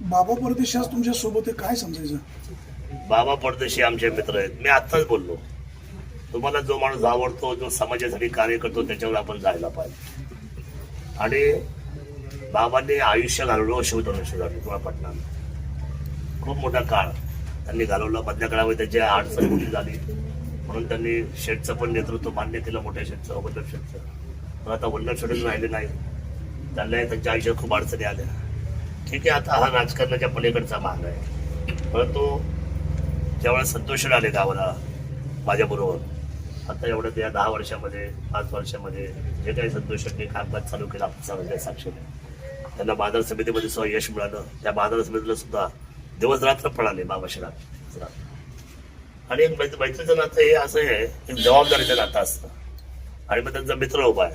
बाबा परदेशी आज तुमच्यासोबत काय समजायचं? बाबा परदेशी आमचे मित्र आहेत. मी आत्ताच बोललो. तुम्हाला जो माणूस आवडतो जो समाजासाठी कार्य करतो त्याच्यावर आपण जायला पाहिजे. आणि बाबांनी आयुष्य घालवलं शिवधनुष्यसाठी तुम्हाला पटणार खूप मोठा काळ त्यांनी घालवला. मधल्या काळामध्ये त्याची अडचण मोठी झाली. म्हणून त्यांनी शेठचं पण नेतृत्व मान्य केलं मोठ्या शेठचं वल्लभ शेठचं. पण आता वल्लभ शेठच राहिले नाही त्यांना त्यांच्या आयुष्यात खूप अडचणी आल्या. ठीक आहे आता हा राजकारणाच्या पलीकडचा भाग आहे. परंतु ज्यावेळा संतोष आले गावाला माझ्याबरोबर आता एवढं त्या दहा वर्षामध्ये पाच वर्षामध्ये जे काही संतोषांनी कामकाज चालू केलं आपल्या सगळ्या साक्षी त्यांना बाजार समितीमध्ये सुद्धा यश मिळालं. त्या बाजार समितीला सुद्धा दिवस रात्र पळाले बाबा आणि एक मैत्री- मैत्रीचं नातं हे असं आहे की जबाबदारीचं नातं असतं. आणि मग त्यांचा मित्र उभा आहे.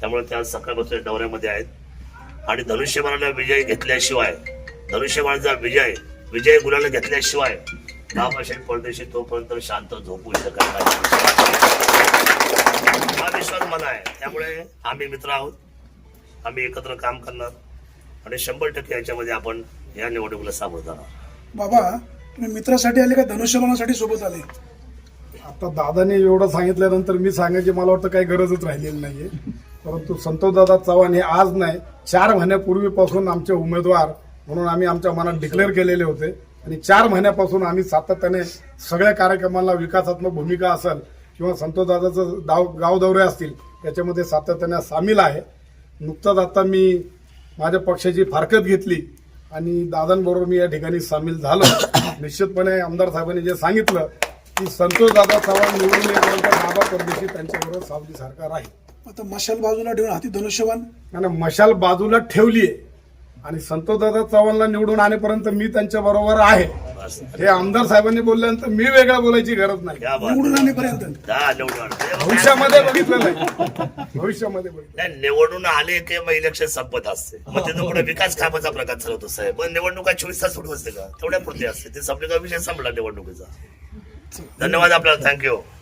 त्यामुळे त्या सकाळपासून दौऱ्यामध्ये आहेत. आणि धनुष्यबाणाला विजय घेतल्याशिवाय धनुष्यबाणाचा विजय विजय गुलाला घेतल्याशिवाय बाबासाहेब परदेशी तोपर्यंत शांत झोपू शकत नाही. हा विश्वास मला आहे. त्यामुळे आम्ही मित्र आहोत. आम्ही एकत्र काम करणार. आणि शंभर टक्के याच्यामध्ये आपण या निवडणुकीला सामोरं जाणार. बाबा तुम्ही मित्रासाठी आले का? धनुष्यबाणासाठी सोबत आले? आता दादाने एवढं सांगितल्यानंतर मी सांगायची मला वाटतं काही गरजच राहिलेली नाहीये. परंतु संतोषदादा चव्हाण हे आज नाही चार महिन्यापूर्वीपासून आमचे उमेदवार म्हणून आम्ही आमच्या मनात डिक्लेअर केलेले होते. आणि चार महिन्यापासून आम्ही सातत्याने सगळ्या कार्यक्रमाला विकासात्मक भूमिका असेल किंवा संतोषदादाचं दाव गाव दौरे असतील त्याच्यामध्ये सातत्याने सामील आहे. नुकताच आता मी माझ्या पक्षाची फारकत घेतली आणि दादांबरोबर मी या ठिकाणी सामील झालो. निश्चितपणे आमदार साहेबांनी जे सांगितलं की संतोषदादा चव्हाण निवडून येईपर्यंत बाबा परदेशी त्यांच्याबरोबर सावली सरकार आहे आता मशाल बाजूला ठेवून हाती धनुष्यबाण. आणि मशाल बाजूला ठेवली आहे. आणि संतोष दादा चव्हाणला निवडून आणेपर्यंत मी त्यांच्या बरोबर आहे. हे आमदार साहेबांनी बोलल्यानंतर मी वेगळं बोलायची गरज नाही. निवडून आणेपर्यंत. भविष्यामध्ये बघितलं नाही. भविष्यामध्ये बघितलं नाही निवडून आले की मग इलेक्शन संपत असते. मग तिथं पुढे विकास कामाचा प्रकार चालवतो साहेब. निवडणुका चोवीस तास सुरू असते का? तेवढ्या पुरती असते. ते संपली का विषय संपला निवडणुकीचा. धन्यवाद आपल्याला. थँक्यू